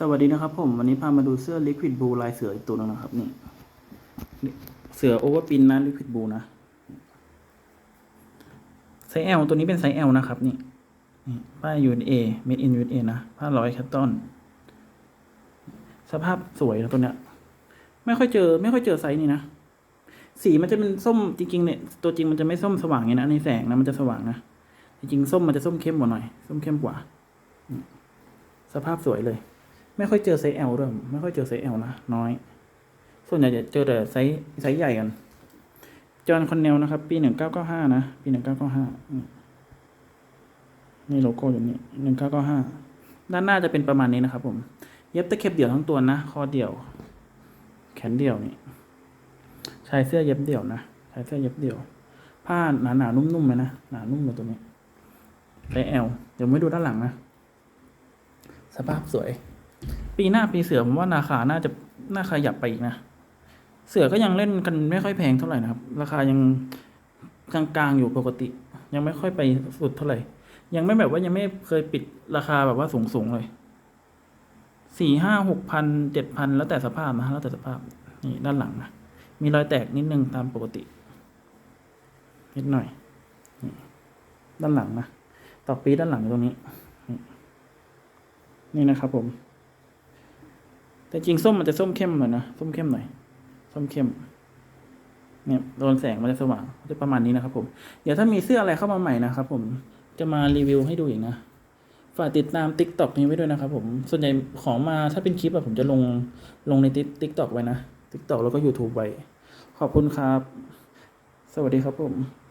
สวัสดีนะครับผมวันนี้พามาดูเสื้อ Liquid Blue ลายเสืออีกตัวหนึงนะครับนี่เสือโอเวอร์ปินนะ Liquid Blue นะไซส์ L ตัวนี้เป็นไซส์ L นะครับนี่ป้าย USA made in USA นะผ้าร้อยแคตตอนสภาพสวยนะตัวเนี้ย ไม่ค่อยเจอ ไม่ค่อยเจอไซส์นี้นะสีมันจะเป็นส้มจริงๆเนี่ยตัวจริงมันจะไม่ส้มสว่างอย่างนะในแสงนะมันจะสว่างนะจริงๆส้มมันจะส้มเข้มกว่าหน่อย ส้มเข้มกว่า สภาพสวยเลย ไม่ค่อยเจอไซส์ L ด้วยไม่ค่อยเจอไซส์ L นะ น้อย ส่วนใหญ่จะเจอแต่ไซส์ไซส์ใหญ่กัน จอห์นคอนเนลนะครับ ปีหนึ่งเก้าเก้าห้านะ ปีหนึ่งเก้าเก้าห้านี่โลโก้อยู่นี่หนึ่งเก้าเก้าห้าด้านหน้าจะเป็นประมาณนี้นะครับผม เย็บตะเข็บเดี่ยวทั้งตัวนะ คอเดี่ยว แขนเดี่ยวนี่ชายเสื้อเย็บเดี่ยวนะชายเสื้อเย็บเดี่ยว ผ้าหนาหนานุ่มๆเลยนะ หนานุ่มเลยตัวนี้ไซส์ L เดี๋ยวไม่ดูด้านหลังนะ สภาพสวย ปีหน้าปีเสือผมว่าราคาน่าจะน่าขยับไปอีกนะ เสือก็ยังเล่นกันไม่ค่อยแพงเท่าไหร่นะครับ ราคายังกลางๆอยู่ปกติ ยังไม่ค่อยไปสุดเท่าไหร่ ยังไม่แบบว่ายังไม่เคยปิดราคาแบบว่าสูงๆเลยสี่ห้าหกพันเจ็ดพันแล้วแต่สภาพนะแล้วแต่สภาพนี่ด้านหลังนะมีรอยแตกนิดนึงตามปกตินิดหน่อยด้านหลังนะต่อปีด้านหลังตรงนี้ นี่นะครับผม แต่จริงส้มมันจะส้มเข้มหน่อยนะส้มเข้มหน่อยส้มเข้ม เนี่ยโดนแสงมันจะสว่างจะประมาณนี้นะครับ ผม เดี๋ยวถ้ามีเสื้ออะไรเข้ามาใหม่นะครับผมจะมารีวิวให้ดูอีกนะฝากติดตาม t ิ k t o k นี้ไว้ด้วยนะครับผมส่วนใหญ่ของมาถ้าเป็นคลิปอะผมจะลงลงใน t ิ k t o k ไว้นะ t ิ k t o k แล้วก็ YouTube ไว้ ขอบคุณครับ สวัสดีครับผม